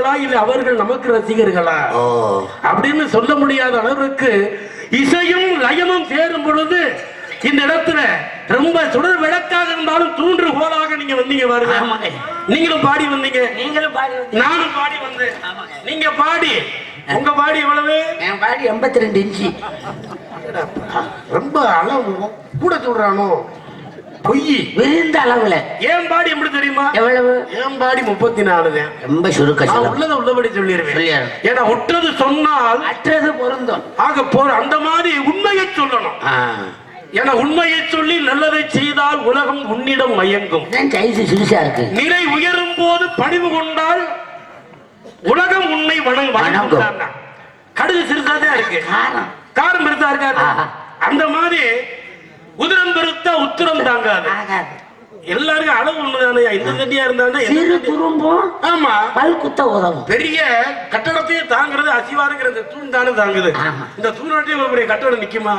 ரசிகர்களா இல்ல அவர்கள் நமக்கு ரசிகர்களா? அப்படின்னு சொல்ல முடியாத அளவுக்கு இசையும் லயமும் சேரும் பொழுது இந்த இடத்துல ரொம்ப சுடர் விளக்காக இருந்தாலும் தூன்று கோலாக நீங்க வந்தீங்க பாருங்க. ஆமாங்க. நீங்களும் பாடி வந்தீங்க. நீங்களும் பாடி நானும் பாடி வந்தேன். நீங்க பாடி. உங்க பாடி எவ்வளவு? என் பாடி எண்பத்தி ரெண்டு இன்ச்சு. ரொம்ப அளவு. கூட சொல்றானோ? பொய். விழுந்த அளவுல. ஏன் பாடி எப்படி தெரியுமா? எவ்வளவு? ஏன் பாடி முப்பத்தி நாலு ரொம்ப சுருக்க உள்ளதை உள்ளபடி சொல்லிடுவேன். ஏன்னா ஒற்றது சொன்னால் அற்றது பொருந்தும். ஆக போற அந்த மாதிரி உண்மையை சொல்லணும். என உண்மையை சொல்லி நல்லதை செய்தால் உலகம் உன்னிடம் மயங்கும். நிலை உயரும் போது பணிவு கொண்டால் உலகம் உன்னை வணங்க வணங்கும். கடுகு சிறுசாதான் இருக்கு. காரம். பெருசா இருக்காது. அந்த மாதிரி உதிரம் பெருத்தா ஆகாது. எல்லாருக்கும் அளவு ஒண்ணுதானே இந்த தண்டியா இருந்தா சிறு துரும்பும் ஆமா. பல் குத்த உதவும். பெரிய கட்டடத்தையே தாங்குறது அசிவாருங்கிற இந்த தூண் தானே தாங்குது. இந்த தூணாட்டியே ஒரு பெரிய கட்டடம் நிக்குமா.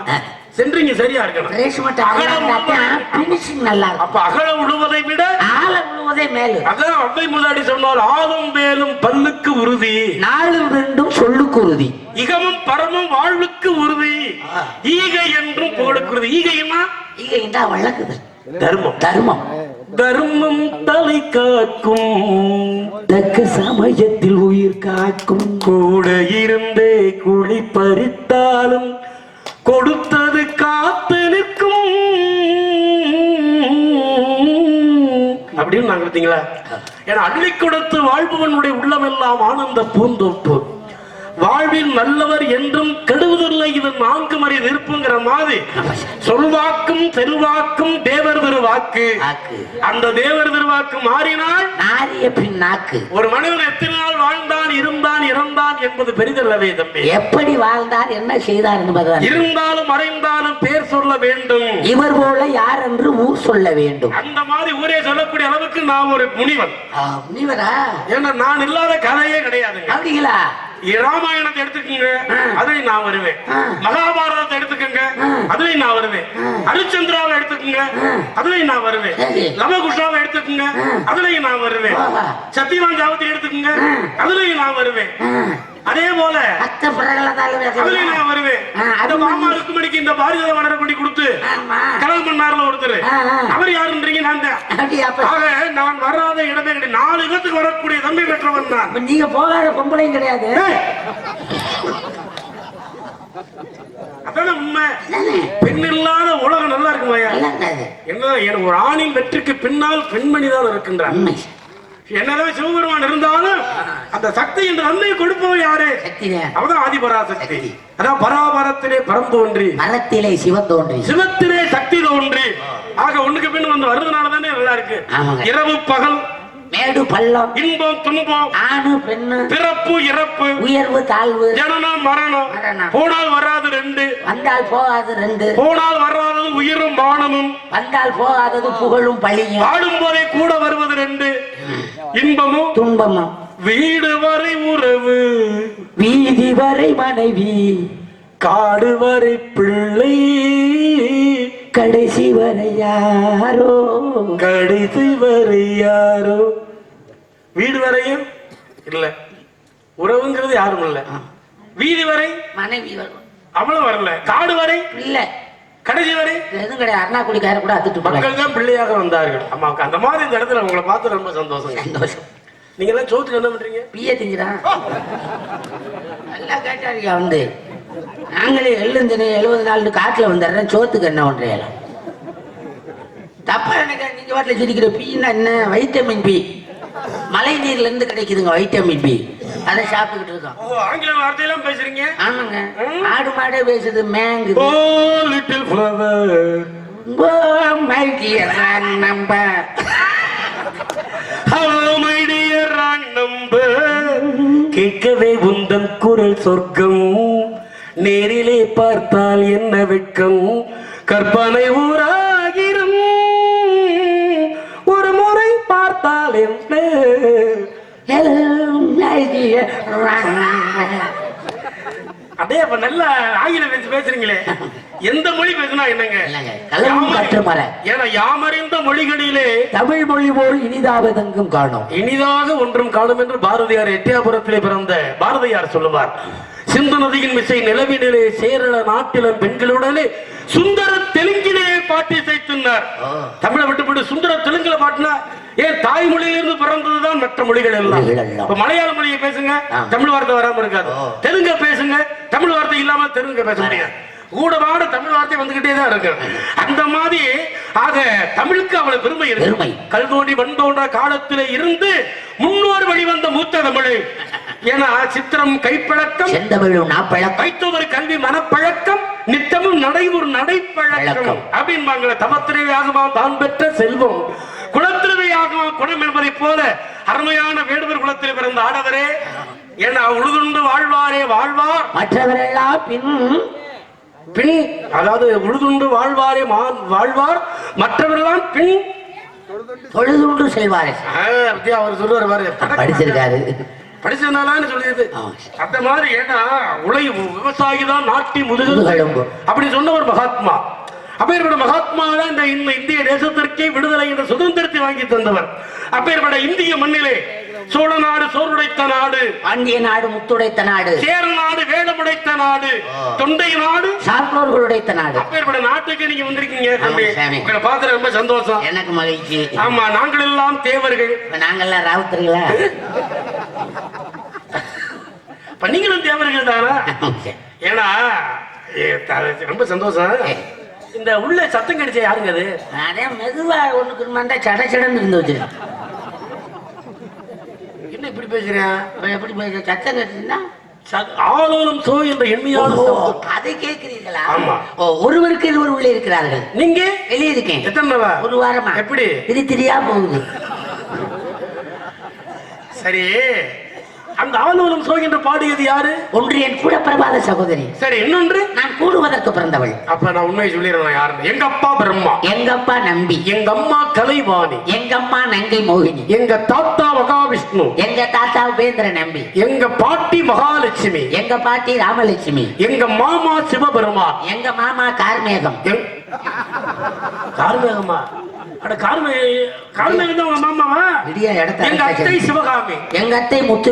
சென்ட்ரிங் சரியா இருக்கணும். ரேஷ்ம நல்லா இருந்தாத்தான் பினிஷிங் நல்லா இருக்கும். அப்ப அகல உழுவதை விட ஆள விழுவதே மேலு. அதான் அவ்வை முன்னாடி சொன்னால் ஆகும் மேலும் பல்லுக்கு உறுதி. நாலு ரெண்டும் சொல்லுக்கு உறுதி. இகமும் பரமும் வாழ்வுக்கு உறுதி. ஈகை என்றும் புகழுக்கு உறுதி ஈகையுமா? இங்க இந்த வழக்குது தர்மம். தர்மம். தர்மம் தலை காக்கும். தக்க சமயத்தில் உயிர் காக்கும். கூட இருந்தே குழி பறித்தாலும் கொடுத்தது காத்து நிற்கும் அப்படின்னு நாங்க பார்த்தீங்களா ஏன்னா அள்ளி கொடுத்து வாழ்பவனுடைய உள்ளமெல்லாம் ஆனந்த பூந்தோப்பு வாழ்வில் நல்லவர் என்றும் கெடுவதில்லை இது நான்கு மறை இருப்புங்கிற மாதிரி. சொல்வாக்கும் செல்வாக்கும் தேவர் திருவாக்கு அந்த தேவர் திருவாக்கு மாறினால் நாரிய பின் நாக்கு. ஒரு மனிதன் எத்தனை நாள் வாழ்ந்தான் இருந்தான் இறந்தான் என்பது பெரிதல்லவே தம்பி. எப்படி வாழ்ந்தார் என்ன செய்தார் என்பதுதான். இருந்தாலும் மறைந்தாலும் பேர் சொல்ல வேண்டும். இவர் போல யார் என்று ஊர் சொல்ல வேண்டும். அந்த மாதிரி ஊரே சொல்லக்கூடிய அளவுக்கு நான் ஒரு முனிவன். முனிவரா? ஏன்னா நான் இல்லாத கதையே கிடையாதுங்க. அப்படிங்களா? ராமாயணத்தை எடுத்துக்கோங்க அதுலயும் நான் வருவேன். மகாபாரதத்தை எடுத்துக்கோங்க அதுலயும் நான் வருவேன். ஹரிச்சந்திராவை எடுத்துக்கோங்க அதுலயும் நான் வருவேன். லவகுஷாவை எடுத்துக்கோங்க அதுலயும் நான் வருவேன். சத்தியவான் ஜாவத்தை எடுத்துக்கோங்க அதுலயும் நான் வருவேன். அதே போல அதுலயும் நான் வருவேன். அந்த மாமா ருக்குமணிக்கு இந்த பாரதிய மலரை கொண்டு கொடுத்து கலகம் பண்ணார்ல ஒருத்தர். அவர் யாருன்றீங்க நான் வராத இடமே கிடையாது. நாலு வரக்கூடிய தம்பி பெற்றவன் நான் அப்ப நீங்க போகாத பொம்பளையும் கிடையாது. ஏய்! அதானே உண்மை? தானே? பெண் இல்லாத உலகம் நல்லா இருக்குமாயா என்ன ஒரு ஆணின் வெற்றிக்கு பின்னால் பெண்மணி தான் இருக்கின்றார். என்னதான் சிவபெருமான் இருந்தாலும் அந்த சக்தி என்ற நன்மையை கொடுப்பவர் யாரு? அவதான் ஆதிபராசக்தி. அதான் பராபரத்திலே பரம் தோன்றி. மரத்திலே சிவன் தோன்றி. சிவத்திலே சக்தி தோன்றி. ஆக ஒண்ணுக்கு பின் வந்து வர்றதுனால தானே நல்லா இருக்கு. இரவு பகல் மேடு பள்ளம் இன்பம் துன்பம் ஆணு பெண்ணு பிறப்பு இறப்பு உயர்வு தாழ்வு ஜனனம் மரணம். போனால் வராது ரெண்டு. வந்தால் போகாது ரெண்டு. போனால் வராதது உயிரும் பானமும் வந்தால் போகாதது புகழும் பழியும். வாடும் போதே கூட வருவது ரெண்டு. இன்பமும். துன்பமும். வீடு வரை உறவு. வீதி வரை மனைவி. காடு வரை பிள்ளை. கடைசி வரை யாரோ கடைசி வரை யாரோ வீடு வரையும்? இல்ல. உறவுங்கிறது யாரும் இல்ல. வீதி வரை? மனைவி வரும். அவளும் வரல. காடு வரை? இல்ல. கடைசி வரை? எதுவும் கிடையாது. அருணாக்குடிக்கார கூட அத்துட்டு மக்கள் தான் பிள்ளையாக வந்தார்கள். அம்மாவுக்கு அந்த மாதிரி இந்த இடத்துல உங்களை பார்த்து ரொம்ப சந்தோஷம் சந்தோஷம். நீங்க எல்லாம் சோத்துக்கு என்ன பண்றீங்க? பிய திங்கிறான் நல்லா கேட்டாரியா வந்து. நாங்களே எழுந்தினு எழுபது நாள் காட்டுல வந்துடுறேன் சோத்துக்கு என்ன பண்றீங்க தப்பா எனக்கு நீங்க வாட்டில சிரிக்கிற பீன்னா என்ன? Vitamin B. மழை நீர்ல இருந்து கிடைக்குதுங்க வைட்டமின் பி. அதை சாப்பிட்டுக்கிட்டு இருக்கோம். ஆங்கில வார்த்தையெல்லாம் பேசுறீங்க? ஆமாங்க. ஆடு மாடே பேசுது மேங்குது. ஓ little flower oh, my dear number. Hello my dear number. கேட்கவே உந்தன் குரல் சொர்க்கம். நேரிலே பார்த்தால் என்ன வெட்கம்? கற்பனை ஊராகிரும். ஒரு முறை பார்த்தால் என்ன? அதே அப்ப நல்ல ஆங்கிலம் பேசி பேசுறீங்களே. எந்த மொழி பேசுனா என்னங்க? கற்றுமற. ஏன்னா யாமறிந்த மொழிகளிலே தமிழ் மொழி போல் இனிதாவதெங்கும் காணும். இனிதாக ஒன்றும் காணும் என்று பாரதியார் எட்டியாபுரத்திலே பிறந்த பாரதியார் சொல்லுவார். சிந்து நதியின் மிசை நிலவினிலே சேரள நாட்டிலம் பெண்களுடனே சுந்தர தெலுங்கிலே பாட்டி செய்துனார் தமிழை விட்டுவிட்டு சுந்தர தெலுங்குல பாட்டினா ஏன் தாய்மொழியிலிருந்து பிறந்ததுதான் மற்ற மொழிகள் எல்லாம். இப்ப மலையாள மொழியை பேசுங்க. தமிழ் வார்த்தை வராம இருக்காது. தெலுங்க பேசுங்க தமிழ் வார்த்தை இல்லாம தெலுங்க பேச முடியாது. கூடவாட தமிழ் வார்த்தை வந்துகிட்டே தான் இருக்கு. அந்த மாதிரி ஆக தமிழுக்கு அவ்வளவு பெருமை இருக்கு. பெருமை. கல் தோண்டி மண் தோன்ற காலத்திலே இருந்து முன்னோர் வழிவந்த மூத்த தமிழ். ஏன்னா சித்திரம் கைப்பழக்கம். செந்தமிழும் நாப்பழக்கம். கல்வி மனப்பழக்கம் நித்தமும் நடைமுறை நடைப்பழக்கம். பழக்கம். அப்படின்பாங்களே தமத்திரையாகமா தான் பெற்ற செல்வம். குலத்திரையாகமா குணம் என்பதை போல அருமையான வேடுவர் குலத்தில் பிறந்த ஆடவரே ஏன்னா உழுதுண்டு வாழ்வாரே வாழ்வார். மற்றவரெல்லாம் பின் பின் அதாவது உழுதுண்டு வாழ்வாரே வாழ்வார். மற்றவரெல்லாம் பின் தொழுதுண்டு செல்வாரே. அவர் சொல்லுவார் படிச்சிருக்காரு. படிச்சதுனாலன்னு சொல்லியது. அந்த மாதிரி ஏன்னா உழை விவசாயி தான் நாட்டி முதுகு. அப்படி சொன்ன ஒரு மகாத்மா. அப்பேற்பட்ட மகாத்மா தான் இந்த இந்த இந்திய தேசத்திற்கே விடுதலை என்ற சுதந்திரத்தை வாங்கி தந்தவர். அப்பேற்பட்ட இந்திய மண்ணிலே சோழ நாடு சோறுடைத்த நாடு பாண்டிய நாடு முத்துடைத்த நாடு. சேர நாடு வேடமுடைத்த நாடு தொண்டை நாடு. சார்ந்தோர்களுடைத்த நாடு. அப்பேற்பட்ட நாட்டுக்கு நீங்க வந்திருக்கீங்க. உங்களை பார்த்து ரொம்ப சந்தோஷம். எனக்கு மகிழ்ச்சி. ஆமா நாங்கள் எல்லாம் தேவர்கள். இப்ப நாங்கெல்லாம் ராவுத்தர்களா? இப்ப நீங்களும் தேவர்கள் தானா? ஏன்னா ரொம்ப சந்தோஷம். இந்த உள்ள சத்தம் கிடைச்ச யாருங்க அது? அதே மெதுவா ஒண்ணுக்கு மண்டா சட சடன்னு இருந்து வச்சு. என்ன இப்படி பேசுறேன் எப்படி போய் சத்தம் கட்டுச்சுன்னா? ச- ஆலோலம் சோ என்ற எண்மையான. அதை கேட்கிறீர்களா? ஆமா. ஓ ஒருவருக்கு இருவர் உள்ளே இருக்கிறார்கள். நீங்க? வெளியே இருக்கேன். எத்தனை? ஒரு வாரமா. எப்படி? இது தெரியா போகுது. சரி. அந்த ஆலோலம் சோ என்று பாடியது யாரு? ஒன்று என் கூட பிரபாத சகோதரி. சரி இன்னொன்று? நான் கூடுவதற்கு பிறந்தவள். அப்ப நான் உண்மையை சொல்லிடுறேன் யாருன்னு. எங்க அப்பா பிரம்மா? எங்க அப்பா நம்பி? எங்க அம்மா கலைவாணி? எங்க அம்மா நங்கை மோகினி? எங்க தாத்தா மகாவிஷ்ணு? எங்க தாத்தா உபேந்திர நம்பி? எங்க பாட்டி மகாலட்சுமி? எங்க பாட்டி ராமலட்சுமி? எங்க மாமா சிவபெருமான் எங்க மாமா கார்மேகம்? கார்மேகமா? அட கார்மே கார்மேகம் தான் உங்க மாமாவா? விடிய இடத்த எங்க அத்தை சிவகாமி. எங்க அத்தை முத்து